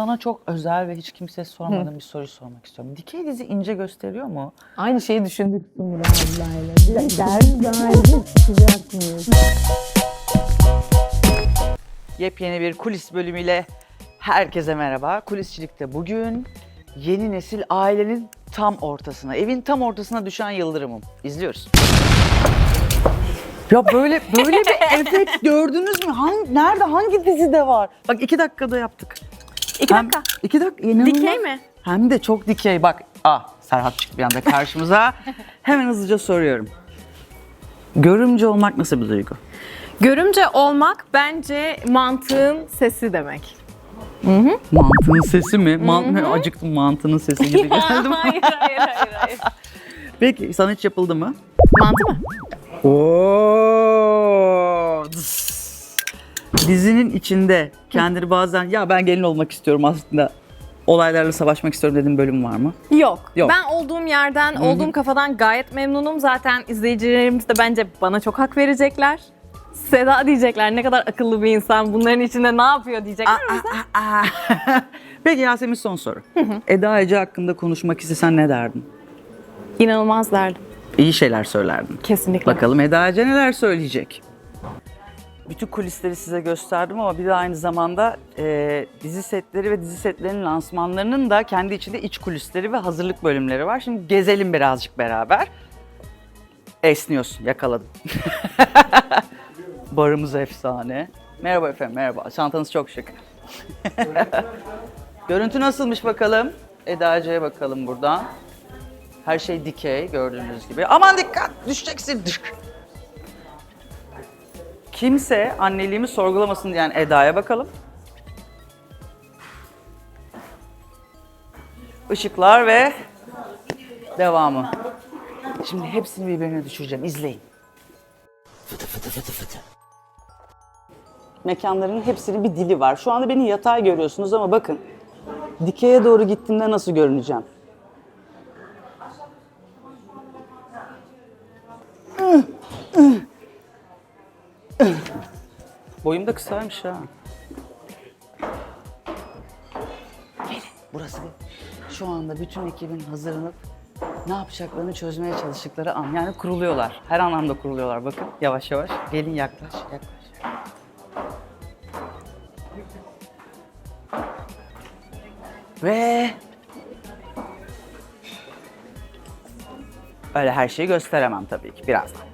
sana çok özel ve hiç kimseye sormadığım bir soruyu sormak istiyorum. Dikey dizi ince gösteriyor mu? Aynı şeyi düşündük Sumru ablayla. Bir ders dahil çıkacak mıyız? Yepyeni bir kulis bölümüyle herkese merhaba. Kulisçilikte bugün yeni nesil ailenin tam ortasına, evin tam ortasına düşen Yıldırım'ım. İzliyoruz. Ya böyle böyle bir efekt gördünüz mü? Hangi, nerede, hangi dizide var? Bak iki dakikada yaptık. İki Hem- dakika. İki dakika. inanılmaz. Dikey mi? Hem de çok dikey. Bak, ah Serhat çıktı bir anda karşımıza. Hemen hızlıca soruyorum. Görümce olmak nasıl bir duygu? Görümce olmak bence mantığın sesi demek. Mantının sesi mi? Man acıktım mantının sesi gibi geldi. hayır hayır hayır hayır. Peki sana hiç yapıldı mı? Mantı mı? Oo. dıs. Dizinin içinde kendini bazen ya ben gelin olmak istiyorum aslında olaylarla savaşmak istiyorum dediğin bölüm var mı? Yok. Yok. Ben olduğum yerden, olduğum kafadan gayet memnunum. Zaten izleyicilerimiz de bence bana çok hak verecekler. Seda diyecekler ne kadar akıllı bir insan bunların içinde ne yapıyor diyecekler. O yüzden Peki Yasemin son soru. Eda Ece hakkında konuşmak istesen ne derdin? inanılmaz derdim. İyi şeyler söylerdin. Kesinlikle. Bakalım Eda Ece neler söyleyecek? Bütün kulisleri size gösterdim ama bir de aynı zamanda e, dizi setleri ve dizi setlerinin lansmanlarının da kendi içinde iç kulisleri ve hazırlık bölümleri var. Şimdi gezelim birazcık beraber. Esniyorsun, yakaladım. Barımız efsane. Merhaba efendim, merhaba. Çantanız çok şık. Görüntü nasılmış bakalım? Eda Ece'ye bakalım buradan. Her şey dikey gördüğünüz gibi. Aman dikkat düşeceksin. Kimse anneliğimi sorgulamasın diyen Eda'ya bakalım. Işıklar ve devamı. Şimdi hepsini birbirine düşüreceğim. İzleyin. Fıtı fıtı fıtı fıtı. Mekanların hepsinin bir dili var. Şu anda beni yatay görüyorsunuz ama bakın. Dikeye doğru gittiğimde nasıl görüneceğim? Boyum da kısaymış ha. Burası şu anda bütün ekibin hazırlanıp ne yapacaklarını çözmeye çalıştıkları an. Yani kuruluyorlar. Her anlamda kuruluyorlar. Bakın yavaş yavaş. Gelin yaklaş, yaklaş. Ve öyle her şeyi gösteremem tabii ki birazdan.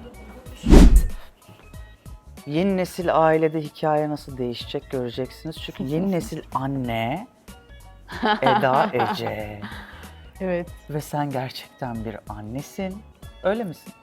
Yeni nesil ailede hikaye nasıl değişecek göreceksiniz. Çünkü yeni nesil anne Eda Ece Evet. ve sen gerçekten bir annesin. Öyle misin?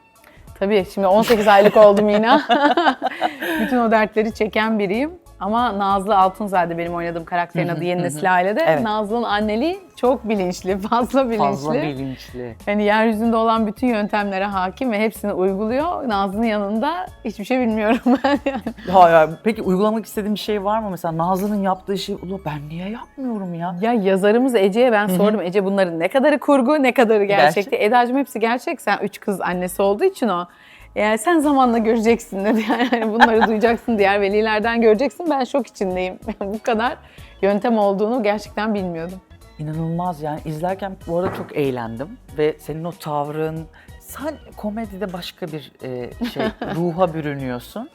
Tabii şimdi 18 aylık oldum yine. Bütün o dertleri çeken biriyim. Ama Nazlı Altunzade benim oynadığım karakterin adı Yeni Nesil Aile'de. Evet. Nazlı'nın anneliği çok bilinçli, fazla bilinçli. Fazla bilinçli. Hani yeryüzünde olan bütün yöntemlere hakim ve hepsini uyguluyor. Nazlı'nın yanında hiçbir şey bilmiyorum ben yani. Hayır, peki uygulamak istediğin bir şey var mı? Mesela Nazlı'nın yaptığı şey, ulan ben niye yapmıyorum ya? Ya yazarımız Ece'ye ben sordum. Ece bunların ne kadarı kurgu, ne kadarı gerçekti. Gerçek. Eda'cığım hepsi gerçek. Sen üç kız annesi olduğu için o. Yani sen zamanla göreceksin dedi. Yani bunları duyacaksın, diğer velilerden göreceksin. Ben şok içindeyim. Bu kadar yöntem olduğunu gerçekten bilmiyordum. İnanılmaz yani izlerken bu arada çok eğlendim ve senin o tavrın sen komedide başka bir e, şey ruha bürünüyorsun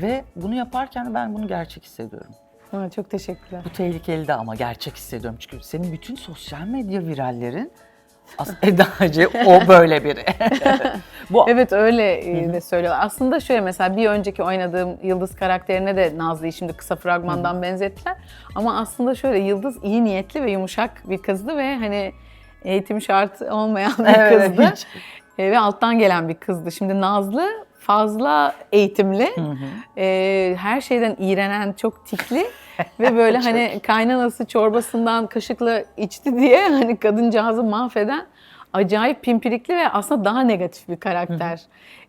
ve bunu yaparken ben bunu gerçek hissediyorum. Ha, çok teşekkürler. Bu tehlikeli de ama gerçek hissediyorum çünkü senin bütün sosyal medya virallerin aslında Eda Ece, o böyle biri. bu Evet öyle e, de söylüyorlar. Aslında şöyle mesela bir önceki oynadığım Yıldız karakterine de Nazlı'yı şimdi kısa fragmandan benzettiler. Ama aslında şöyle Yıldız iyi niyetli ve yumuşak bir kızdı ve hani eğitim şartı olmayan bir Evet, kızdı. hiç. E, ve alttan gelen bir kızdı. Şimdi Nazlı fazla eğitimli, e, her şeyden iğrenen, çok tikli ve böyle hani kaynanası çorbasından kaşıkla içti diye hani kadıncağızı mahveden acayip pimpirikli ve aslında daha negatif bir karakter.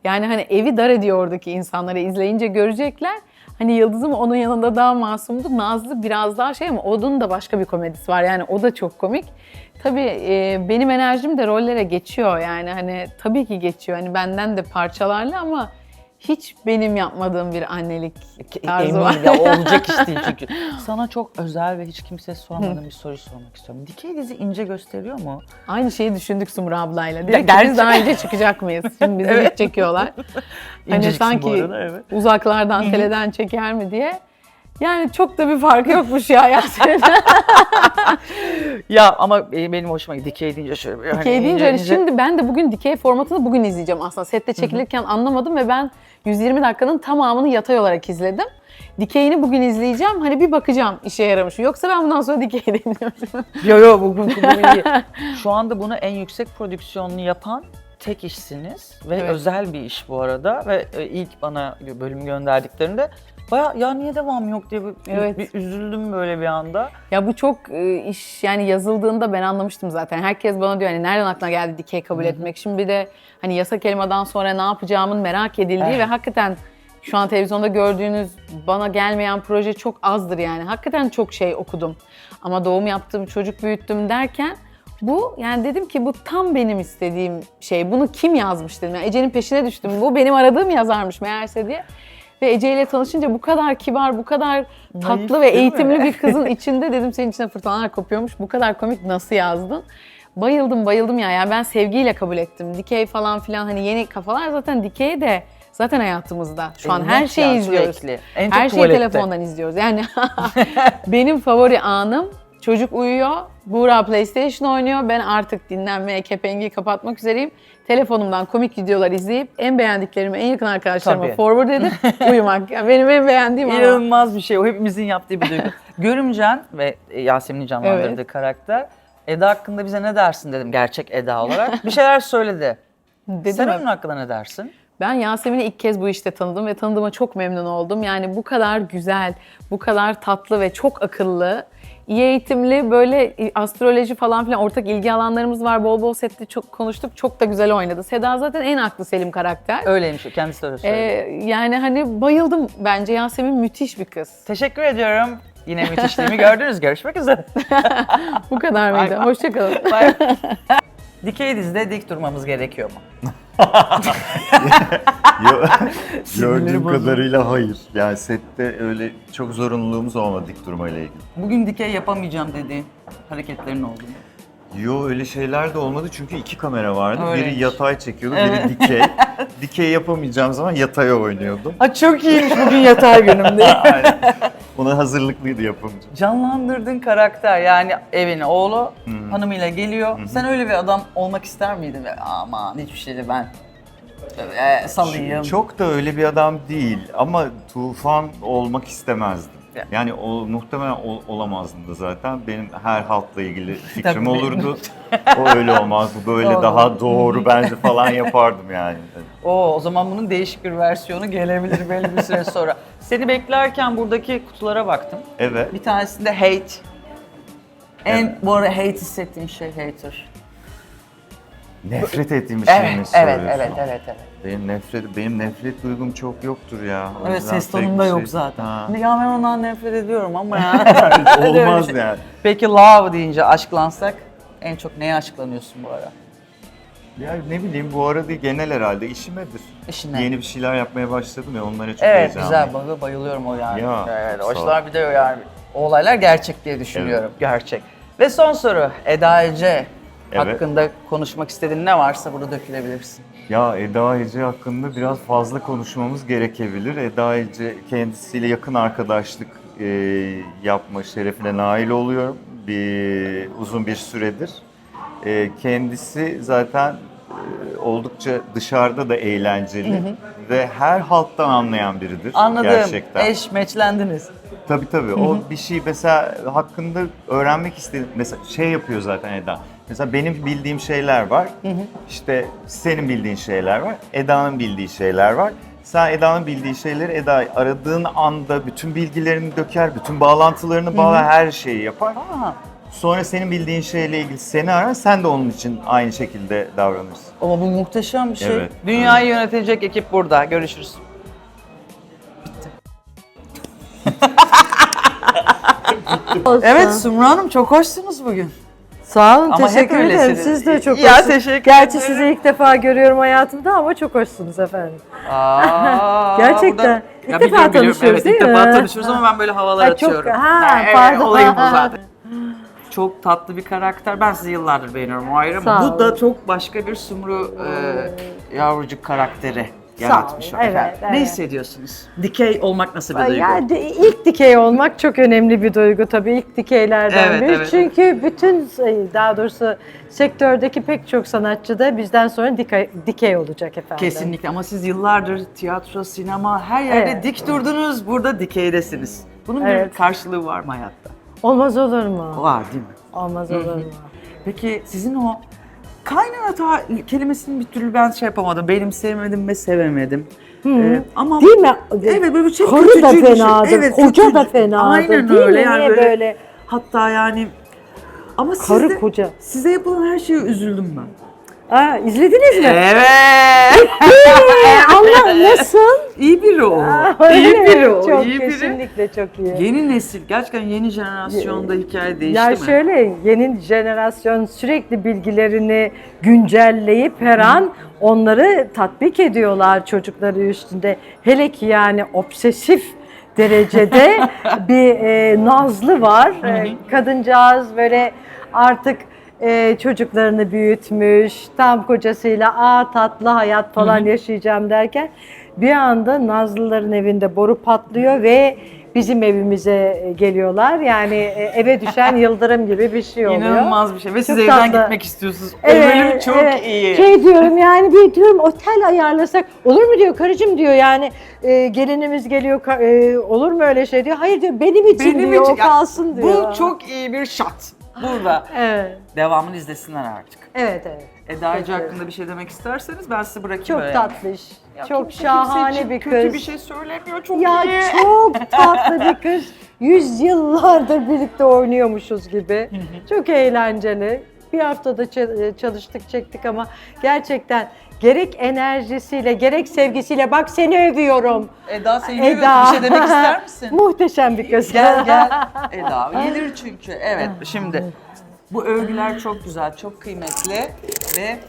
Yani hani evi dar ediyor oradaki insanları izleyince görecekler. Hani Yıldız'ım onun yanında daha masumdu. Nazlı biraz daha şey ama onun da başka bir komedisi var. Yani o da çok komik. Tabii e, benim enerjim de rollere geçiyor yani hani tabii ki geçiyor. Hani benden de parçalarla ama hiç benim yapmadığım bir annelik tarzı var. Eminim ya olacak iş değil çünkü. Sana çok özel ve hiç kimseye sormadığım bir soru sormak istiyorum. Dikey dizi ince gösteriyor mu? Aynı şeyi düşündük Sumru ablayla. Dedik ki biz daha önce çıkacak mıyız? Şimdi bizi Evet. hiç çekiyorlar. hani İnceciksin bu sanki arada, evet. uzaklardan teleden çeker mi diye. Yani çok da bir farkı yokmuş ya Yasemin. Ya ama e, benim hoşuma gidiyor. Dikey deyince şöyle bir hani Dikey deyince ince hani şimdi ben de bugün dikey formatını bugün izleyeceğim aslında. Sette çekilirken anlamadım ve ben 120 dakikanın tamamını yatay olarak izledim. Dikeyini bugün izleyeceğim. Hani bir bakacağım işe yaramış. mı. Yoksa ben bundan sonra dikey deniyorum. Yo yo bu, bu, bu iyi. Şu anda bunu en yüksek prodüksiyonlu yapan tek işsiniz ve Evet. özel bir iş bu arada ve e, ilk bana bölüm gönderdiklerinde baya ya niye devam yok diye bir, Evet. bir üzüldüm böyle bir anda. Ya bu çok e, iş yani yazıldığında ben anlamıştım zaten. Herkes bana diyor hani nereden aklına geldi dikey kabul etmek. Şimdi bir de hani yasak elmadan sonra ne yapacağımın merak edildiği Evet. ve hakikaten şu an televizyonda gördüğünüz bana gelmeyen proje çok azdır yani. Hakikaten çok şey okudum. Ama doğum yaptım, çocuk büyüttüm derken bu yani dedim ki bu tam benim istediğim şey. Bunu kim yazmış dedim. Yani Ece'nin peşine düştüm. Bu benim aradığım yazarmış meğerse diye. Ve Ece ile tanışınca bu kadar kibar, bu kadar tatlı ve değil mi? eğitimli bir kızın içinde dedim senin içine fırtınalar kopuyormuş. Bu kadar komik nasıl yazdın? Bayıldım bayıldım ya. Yani ben sevgiyle kabul ettim. Dikey falan filan hani yeni kafalar zaten dikey de zaten hayatımızda. Şu an E, her şeyi ya, izliyoruz. sürekli. En çok Her şeyi tuvalette. telefondan izliyoruz. Yani benim favori anım çocuk uyuyor, Buğra PlayStation oynuyor. Ben artık dinlenmeye, kepengi kapatmak üzereyim. Telefonumdan komik videolar izleyip en beğendiklerimi en yakın arkadaşlarıma Tabii. forward edip uyumak. Yani benim en beğendiğim o. İnanılmaz bir şey. O hepimizin yaptığı bir duygu. Görümcen ve Yasemin'in canlandırdığı Evet. karakter. Eda hakkında bize ne dersin dedim gerçek Eda olarak. Bir şeyler söyledi. Dedim Sen mi? onun hakkında ne dersin? Ben Yasemin'i ilk kez bu işte tanıdım ve tanıdığıma çok memnun oldum. Yani bu kadar güzel, bu kadar tatlı ve çok akıllı, iyi eğitimli, böyle astroloji falan filan ortak ilgi alanlarımız var. Bol bol sette çok konuştuk, çok da güzel oynadı. Seda zaten en aklı selim karakter. Öyleymiş kendisi de öyle Ee, söyledi. yani hani bayıldım bence Yasemin müthiş bir kız. Teşekkür ediyorum. Yine müthişliğimi gördünüz. Görüşmek üzere. Bu kadar mıydı? Hoşçakalın. Dikey dizide dik durmamız gerekiyor mu? Gördüğüm bozuldu. kadarıyla hayır. Yani sette öyle çok zorunluluğumuz olmadı dik durmayla ilgili. Bugün dikey yapamayacağım dediğin hareketlerin oldu mu? Yo öyle şeyler de olmadı çünkü iki kamera vardı. Öyleymiş. Biri yatay çekiyordu, Evet. biri dikey. dikey yapamayacağım zaman yataya oynuyordum. Ha çok iyiymiş bugün yatay günümde. Aynen. Ona hazırlıklıydı yapımcı. Canlandırdığın karakter yani evine oğlu hanımıyla geliyor. Sen öyle bir adam olmak ister miydin? Ve aman hiçbir şeyde ben e, salayım. Çok da öyle bir adam değil ama tufan olmak istemezdim. Ya. Yani o muhtemelen ol- olamazdım da zaten. Benim her halkla ilgili fikrim Tabii. olurdu. o öyle olmaz, bu böyle Doğru. daha doğru bence falan yapardım yani. Oo, o zaman bunun değişik bir versiyonu gelebilir belli bir süre sonra. Seni beklerken buradaki kutulara baktım. Evet. Bir tanesinde hate. En Evet. bu arada hate hissettiğim şey hater. Nefret ettiğim bir şey mi Evet, evet, söylüyorsun? evet, evet, evet. Benim nefret, benim nefret duygum çok yoktur ya. O Evet yüzden ses pek tonunda bir yok şey- zaten. Ha. Ya ben ondan nefret ediyorum ama ya. Olmaz yani. Peki love deyince aşklansak en çok neye aşklanıyorsun bu ara? Ya ne bileyim bu arada genel herhalde işimedir. İşine. Yeni bir şeyler yapmaya başladım ya onlara çok Evet heyecanlıyım. güzel bana bayılıyorum o yani. Ya, evet, sağ ol. hoşlar bir de o yani. O olaylar gerçek diye düşünüyorum. Gerçek. Ve son soru Eda Ece Evet. hakkında konuşmak istediğin ne varsa burada dökülebilirsin. Ya Eda Ece hakkında biraz fazla konuşmamız gerekebilir. Eda Ece kendisiyle yakın arkadaşlık e, yapma şerefine nail oluyorum. Bir uzun bir süredir. E, kendisi zaten e, oldukça dışarıda da eğlenceli ve her halktan anlayan biridir Anladım. gerçekten. Eş meçlendiniz. Tabii tabii. O bir şey mesela hakkında öğrenmek istedim. Mesela şey yapıyor zaten Eda. Mesela benim bildiğim şeyler var. İşte senin bildiğin şeyler var. Eda'nın bildiği şeyler var. Sen Eda'nın bildiği şeyleri Eda aradığın anda bütün bilgilerini döker, bütün bağlantılarını bağlar, her şeyi yapar. Aa, Sonra senin bildiğin şeyle ilgili seni arar, sen de onun için aynı şekilde davranırsın. ama bu muhteşem bir şey. Evet, Dünyayı yönetecek ekip burada. Görüşürüz. Bitti. evet Sumru Hanım çok hoşsunuz bugün. Sağ olun, Ama hep teşekkür ederim. öylesiniz. Siz de çok Ya, hoşsunuz. teşekkür Gerçi ederim. sizi ilk defa görüyorum hayatımda ama çok hoşsunuz efendim. Aa, Gerçekten. İlk Ya defa biliyorum, biliyorum. tanışıyoruz evet, değil ilk mi? defa tanışıyoruz ama ben böyle havalar Ha, çok- atıyorum. ha, evet, pardon. Olayım bu zaten. Çok tatlı bir karakter. Ben sizi yıllardır beğeniyorum o ayrı ama Sağ bu olun. da çok başka bir Sumru e, yavrucuk karakteri olun, o efendim. evet, Ne evet. hissediyorsunuz? Dikey olmak nasıl bir duygu? Yani de- ilk dikey olmak çok önemli bir duygu tabii ilk dikeylerden Evet, biri. evet. Çünkü bütün daha doğrusu sektördeki pek çok sanatçı da bizden sonra dikey, dikey olacak efendim. Kesinlikle ama siz yıllardır tiyatro, sinema her yerde Evet. dik durdunuz. Burada dikeydesiniz. Bunun Evet. bir karşılığı var mı hayatta? Olmaz olur mu? Var değil mi? Olmaz olur mu? Peki sizin o kaynana ta kelimesini bir türlü ben şey yapamadım. Benim sevmedim ve sevemedim. Ee, ama Değil mi? Evet böyle bir şey Karı da kötücül bir şey. Evet, koca da kötücül. fenadır. Aynen değil öyle mi? yani Niye böyle, böyle? Hatta yani ama Karı sizde, koca. size yapılan her şeye üzüldüm ben. Aa, izlediniz mi? Evet. Allah nasıl? iyi biri o. Öyle iyi biri o. Çok iyi biri. kesinlikle çok iyi. Yeni nesil gerçekten yeni jenerasyonda hikaye değişti Ya mi? şöyle yeni jenerasyon sürekli bilgilerini güncelleyip her an onları tatbik ediyorlar çocukları üstünde. Hele ki yani obsesif derecede bir e, nazlı var. E, kadıncağız böyle artık e, çocuklarını büyütmüş, tam kocasıyla aa tatlı hayat falan yaşayacağım derken bir anda Nazlıların evinde boru patlıyor ve bizim evimize geliyorlar. Yani e, eve düşen yıldırım gibi bir şey oluyor. İnanılmaz bir şey ve siz Çok evden tatlı. gitmek istiyorsunuz. o bölüm çok evet. iyi. Şey diyorum yani bir diyorum otel ayarlasak olur mu diyor karıcığım diyor yani e, gelinimiz geliyor e, olur mu öyle şey diyor. Hayır diyor benim için Benim diyor için- o kalsın Ya, diyor. Bu çok iyi bir shot. Burada. Evet. Devamını izlesinler artık. Evet evet. Eda Ece hakkında bir şey demek isterseniz ben size bırakayım. Çok tatlış. Ya çok kimse şahane kimse için bir Kötü kız. bir şey söylemiyor. Çok Ya iyi. çok tatlı bir kız. Yüz yıllardır birlikte oynuyormuşuz gibi. Çok eğlenceli. Bir haftada ç- çalıştık çektik ama gerçekten gerek enerjisiyle gerek sevgisiyle bak seni övüyorum. Eda seni Eda. Eda. bir şey demek ister misin? Muhteşem bir kız. gel gel. Eda gelir çünkü. Evet şimdi bu övgüler çok güzel, çok kıymetli ve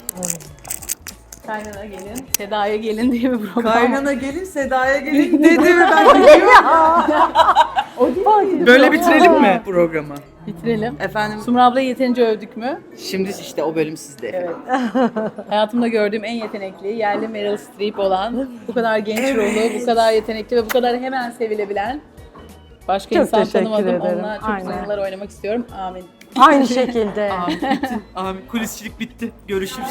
Kaynana gelin, Seda'ya gelin diye bir program var. kaynana gelin Seda'ya gelin dedi ve ben gidiyorum. Böyle bitirelim mi programı? Bitirelim. Efendim Sumru ablayı yeterince övdük mü? şimdi işte o bölüm sizde. Evet. Hayatımda gördüğüm en yetenekli, yerli Meryl Streep olan, bu kadar genç ruhlu, bu kadar yetenekli ve bu kadar hemen sevilebilen başka Çok insan teşekkür tanımadım. ederim. Onunla çok Aynen. uzun yıllar oynamak istiyorum. Amin. Aynı şekilde. Abi kulisçilik bitti. Görüşürüz.